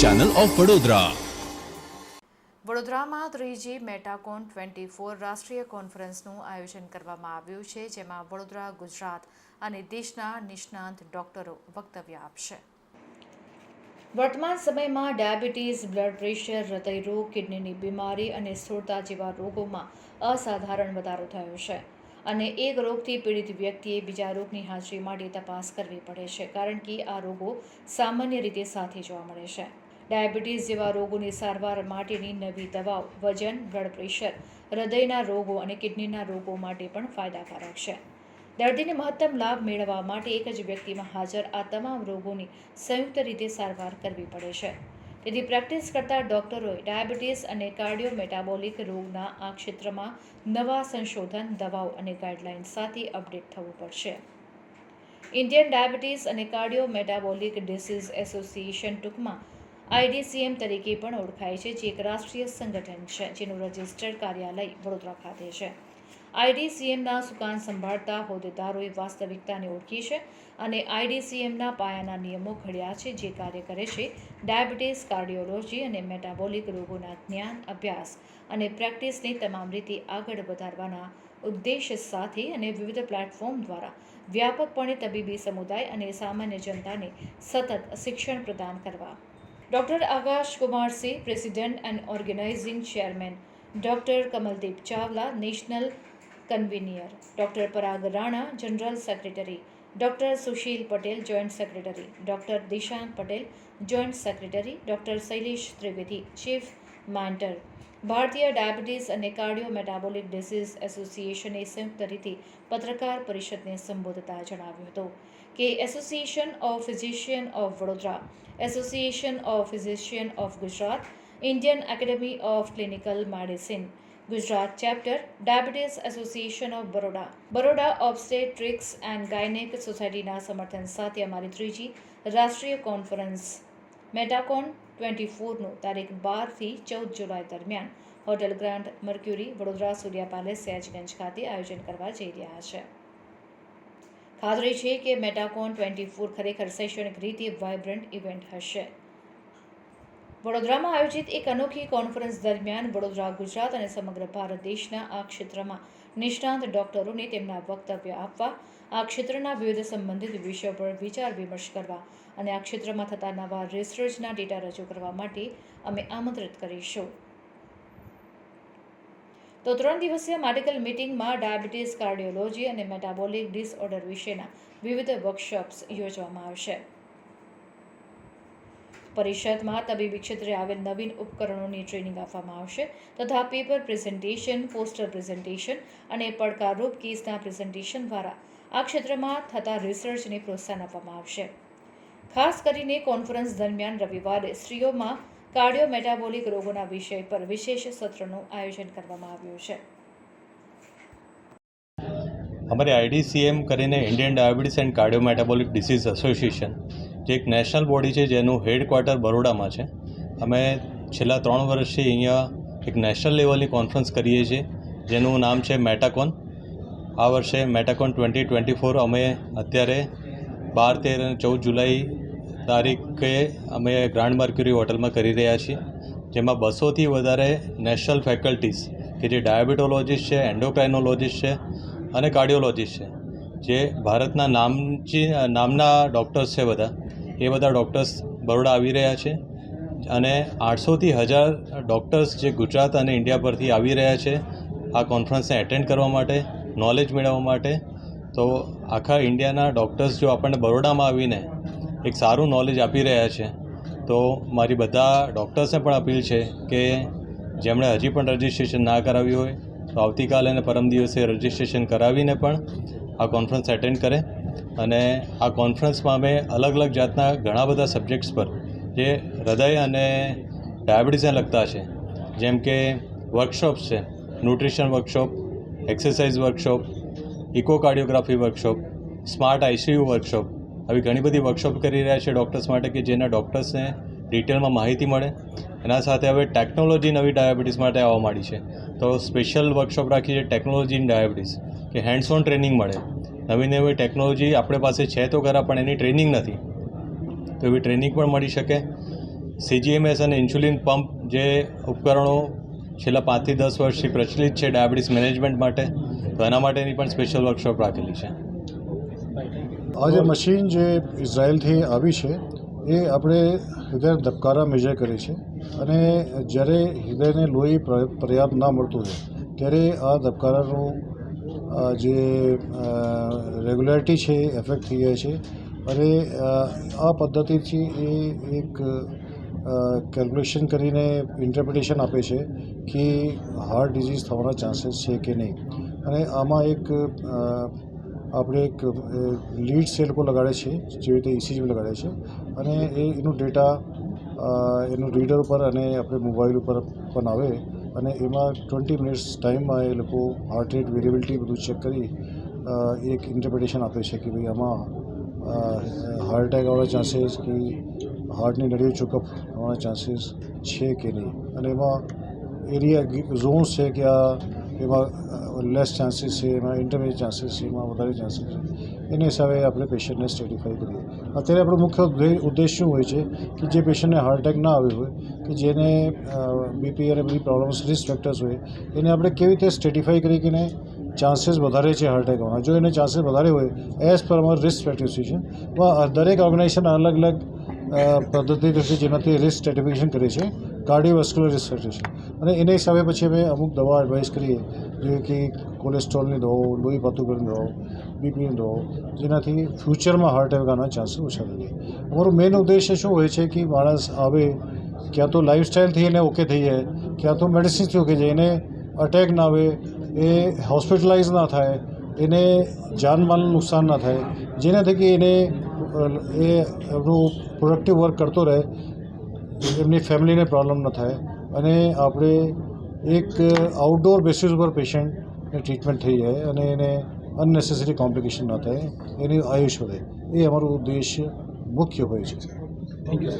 Channel of Vadodara વડોદરામાં ત્રીજી મેટાકોન twenty four રાષ્ટ્રીય કોન્ફરન્સનું આયોજન કરવામાં આવ્યું છે જેમાં વડોદરા ગુજરાત અને દેશના નિષ્ણાંત ડોક્ટરો વક્તવ્ય આપશે. વર્તમાન સમયમાં ડાયાબિટીસ બ્લડ પ્રેશર હૃદયરોગ કિડનીની બીમારી અને સ્થૂળતા જેવા રોગોમાં અસાધારણ વધારો થયો છે. અને એક રોગથી પીડિત વ્યક્તિએ બીજા રોગની હાજરી માટે તપાસ કરવી પડે છે કારણ કે આ રોગો સામાન્ય રીતે સાથે જોવા મળે છે. ડાયાબિટીસ જેવા રોગોની સારવાર માટેની નવી દવાઓ, વજન, બ્લડ પ્રેશર, હૃદયના રોગો અને કિડનીના રોગો માટે પણ ફાયદાકારક છે. દર્દીને મહત્તમ લાભ મેળવવા માટે એક જ વ્યક્તિમાં હાજર આ તમામ રોગોની સંયુક્ત રીતે સારવાર કરવી પડે છે. તેથી પ્રેક્ટિસ કરતા ડોક્ટરોએ ડાયાબિટીસ અને કાર્ડિયો મેટાબોલિક રોગના આ ક્ષેત્રમાં નવા સંશોધન, દવાઓ અને ગાઈડલાઇન સાથે અપડેટ થવું પડશે. ઇન્ડિયન ડાયાબિટીસ અને કાર્ડિયો મેટાબોલિક ડિસીઝ એસોસિએશન ટૂંકમાં આઈડીસીએમ તરીકે પણ ઓળખાય છે, જે એક રાષ્ટ્રીય સંગઠન છે, જેનું રજિસ્ટર્ડ કાર્યાલય વડોદરા ખાતે છે. આઈડીસીએમના સુકાન સંભાળતા હોદ્દેદારોએ વાસ્તવિકતાને ઓળખી છે અને આઈડીસીએમના પાયાના નિયમો ઘડ્યા છે, જે કાર્ય કરે છે ડાયાબિટીસ, કાર્ડિયોલોજી અને મેટાબોલિક રોગોના જ્ઞાન, અભ્યાસ અને પ્રેક્ટિસને તમામ રીતે આગળ વધારવાના ઉદ્દેશ સાથે અને વિવિધ પ્લેટફોર્મ દ્વારા વ્યાપકપણે તબીબી સમુદાય અને સામાન્ય જનતાને સતત શિક્ષણ પ્રદાન કરવા doctor Akash Kumar Singh president and organizing chairman doctor Kamaldeep Chawla national convener doctor Parag Rana general secretary doctor Sushil Patel joint secretary doctor Dishant Patel joint secretary doctor Shailesh Trivedi chief mentor ભારતીય diabetes અને cardio metabolic disease એસોસિએશને સંયુક્ત રીતે પત્રકાર પરિષદને સંબોધતા જણાવ્યું હતું કે association of physician of Vadodara, association of physician of Gujarat, Indian academy of clinical medicine, Gujarat chapter, diabetes association of Baroda Baroda obstetrics and gynaec સોસાયટીના સમર્થન સાથે અમારી ત્રીજી રાષ્ટ્રીય કોન્ફરન્સ, મેટાકોન ટ્વેન્ટી ફોરનું તારીખ બારથી ચૌદ જુલાઈ દરમિયાન hotel grand mercury Vadodara Surya palace Sayajiganj ખાતે આયોજન કરવા જઈ રહ્યા છે. ખાતરી છે કે મેટાકોન ટ્વેન્ટી ફોર ખરેખર શૈક્ષણિક રીતે વાઇબ્રન્ટ ઇવેન્ટ હશે. વડોદરામાં આયોજિત એક અનોખી કોન્ફરન્સ દરમિયાન વડોદરા, ગુજરાત અને સમગ્ર ભારત દેશના આ ક્ષેત્રમાં નિષ્ણાંત ડોક્ટરોને તેમના વક્તવ્ય આપવા, આ ક્ષેત્રના વિવિધ સંબંધિત વિષયો પર વિચાર વિમર્શ કરવા અને આ ક્ષેત્રમાં થતા નવા રિસર્ચના ડેટા રજૂ કરવા માટે અમે આમંત્રિત કરીશું. તો ત્રણ દિવસીય મેડિકલ મિટિંગમાં ડાયાબિટીસ કાર્ડિયોલોજી અને મેટાબોલિક ડિસઓર્ડર વિશેના વિવિધ વર્કશોપ્સ યોજવામાં આવશે. પરિષદમાં તબીબી ક્ષેત્રે આવેલ નવીન ઉપકરણોની ટ્રેનિંગ આપવામાં આવશે તથા પેપર પ્રેઝન્ટેશન, પોસ્ટર પ્રેઝન્ટેશન અને પડકારરૂપ કેસના પ્રેઝન્ટેશન દ્વારા આ ક્ષેત્રમાં થતા રિસર્ચને પ્રોત્સાહન આપવામાં આવશે. ખાસ કરીને કોન્ફરન્સ દરમિયાન રવિવારે સ્ત્રીઓમાં કાર્ડિયો મેટાબોલિક રોગોના વિષય પર વિશેષ સત્રનું આયોજન કરવામાં આવ્યું છે. અમારી આઈડીસીએમ કરીને Indian diabetes and cardio metabolic disease association જે એક નેશનલ બોડી છે, જેનું હેડક્વાર્ટર બરોડામાં છે. અમે છેલ્લા ત્રણ વર્ષથી અહીંયા એક નેશનલ લેવલની કોન્ફરન્સ કરીએ છીએ, જેનું નામ છે મેટાકોન આ વર્ષે મેટાકોન ટ્વેન્ટી ટ્વેન્ટી ફોર અમે અત્યારે બાર, તેર અને ચૌદ જુલાઈ તારીખે અમે ગ્રાન્ડ મર્ક્યુરી હોટલમાં કરી રહ્યા છીએ, જેમાં બસોથી વધારે નેશનલ ફેકલ્ટીઝ કે જે ડાયાબિટોલોજીસ્ટ છે એન્ડોક્રાઇનોલોજીસ્ટ છે અને કાર્ડિયોલોજીસ્ટ છે, જે ભારતના નામચી નામના ડૉક્ટર્સ છે બધા. એ બધા ડૉક્ટર્સ બરોડા આવી રહ્યા છે અને આઠસોથી હજાર ડૉક્ટર્સ જે ગુજરાત અને ઇન્ડિયા પરથી આવી રહ્યા છે આ કોન્ફરન્સને એટેન્ડ કરવા માટે નોલેજ મેળવવા માટે. તો આખા ઇન્ડિયાના ડૉક્ટર્સ જો આપણને બરોડામાં આવીને એક સારું નોલેજ આપી રહ્યા છે, તો મારી બધા ડૉક્ટર્સને પણ અપીલ છે કે જેમણે હજી પણ રજિસ્ટ્રેશન ના કરાવ્યું હોય, તો આવતીકાલે અને પરમ દિવસે રજિસ્ટ્રેશન કરાવીને પણ આ કોન્ફરન્સ એટેન્ડ કરે. અને આ કોન્ફરન્સમાં અમે અલગ અલગ જાતના ઘણા બધા સબ્જેક્ટ્સ પર, જે હૃદય અને ડાયાબિટીસને લગતા છે, જેમ કે વર્કશોપ્સ છે nutrition workshop exercise workshop echocardiography workshop smart ICU workshop આવી ઘણી બધી વર્કશોપ કરી રહ્યા છે ડૉક્ટર્સ માટે કે જેના ડૉક્ટર્સને ડિટેલમાં માહિતી મળે. એના સાથે હવે ટેકનોલોજી નવી ડાયાબિટીસ માટે આવવા માંડી છે. તો સ્પેશિયલ વર્કશોપ રાખી છે ટેકનોલોજી ઇન ડાયાબિટીસ કે હેન્ડ્સ ઓન ટ્રેનિંગ મળે. નવી નવી ટેકનોલોજી આપણી પાસે છે તો ખરા, પણ એની ટ્રેનિંગ નથી. તો એવી ટ્રેનિંગ પણ મળી શકે. સીજીએમએસ અને ઇન્સ્યુલિન પંપ જે ઉપકરણો છેલ્લા પાંચથી દસ વર્ષથી પ્રચલિત છે ડાયાબિટીસ મેનેજમેન્ટ માટે, તો એના માટેની પણ સ્પેશિયલ વર્કશોપ રાખેલી છે. આ જે મશીન જે ઇઝરાયલથી આવી છે, એ આપણે હૃદય ધબકારા મેજર કરે છે. અને જ્યારે હૃદયને લોહી પર- પર્યાપ્ત ના મળતું હોય, ત્યારે આ ધબકારાનું જે રેગ્યુલરિટી છે એ એફેક્ટ થઈ જાય છે. અને આ પદ્ધતિથી એ એક કેલ્ક્યુલેશન કરીને ઇન્ટરપ્રિટેશન આપે છે કે હાર્ટ ડિઝીઝ થવાના ચાન્સીસ છે કે નહીં. અને આમાં એક આપણે એક લીડ એ લોકો લગાડે છે, જેવી રીતે ઇસીજી લગાડે છે. અને એ, એનું ડેટા એનું રીડર ઉપર અને આપણે મોબાઈલ ઉપર પણ આવે. અને એમાં ટ્વેન્ટી મિનિટ્સ ટાઈમમાં એ લોકો હાર્ટ રેટ વેરિયેબિલિટી બધું ચેક કરી એક ઇન્ટરપ્રિટેશન આપે છે કે ભાઈ આમાં હાર્ટ એટેક આવવાના ચાન્સીસ કે હાર્ટની નળીઓ ચુકઅપ થવાના ચાન્સીસ છે કે નહીં? અને એમાં એરિયા ઝોન્સ છે કે આ, એમાં લેસ ચાન્સીસ છે, એમાં ઇન્ટરમીડિયેટ ચાન્સીસ છે, એમાં વધારે ચાન્સીસ છે. એના હિસાબે આપણે પેશન્ટને સ્ટેટિફાઈ કરીએ અત્યારે આપણો મુખ્ય ઉદ્દે- ઉદ્દેશ શું હોય છે? કે જે પેશન્ટને હાર્ટ એટેક ના આવ્યો હોય, કે જેને બીપી અને બધી પ્રોબ્લેમ્સ રિસ્ક ફેક્ટર્સ હોય, એને આપણે કેવી રીતે સ્ટેટિફાઈ કરી કે ચાન્સીસ વધારે છે હાર્ટ એટેક આવવાના જો એને ચાન્સીસ વધારે હોય એઝ પર અમારું રિસ્ક છે દરેક ઓર્ગેનાઇઝેશન અલગ અલગ પદ્ધતિ જેનાથી રિસ્ક સ્ટેટિફિકેશન કરે છે. કાર્ડિયોવેસ્ક્યુલર રિસર્ચ છે અને એની હિસાબે પછી અમે અમુક દવા એડવાઇસ કરીએ. જેવી કે કોલેસ્ટ્રોલની દવાઓ, લોહી પાતું કરીને દવાઓ બીપીની દવાઓ, જેનાથી ફ્યુચરમાં હાર્ટ એટેકના ચાન્સીસ ઓછા થઈ જાય અમારો મેઇન ઉદ્દેશ્ય શું હોય છે કે માણસ આવે, ક્યાં તો લાઈફસ્ટાઈલથી એને ઓકે થઈ જાય, ક્યાં તો મેડિસિન્સથી ઓકે જાય. એને અટેક ના આવે, એ હોસ્પિટલાઇઝ ના થાય, એને જાનમાલનું નુકસાન ના થાય. જેના થકી એને એ એમનું પ્રોડક્ટિવ વર્ક કરતો રહે. એમની ફેમિલીને પ્રોબ્લેમ ન થાય અને આપણે એક આઉટડોર બેસિસ ઉપર પેશન્ટને ટ્રીટમેન્ટ થઈ જાય અને એને અનનેસેસરી કોમ્પ્લિકેશન ન થાય, એની આયુષ વધે એ અમારું ઉદ્દેશ્ય મુખ્ય હોય છે થેન્ક યુ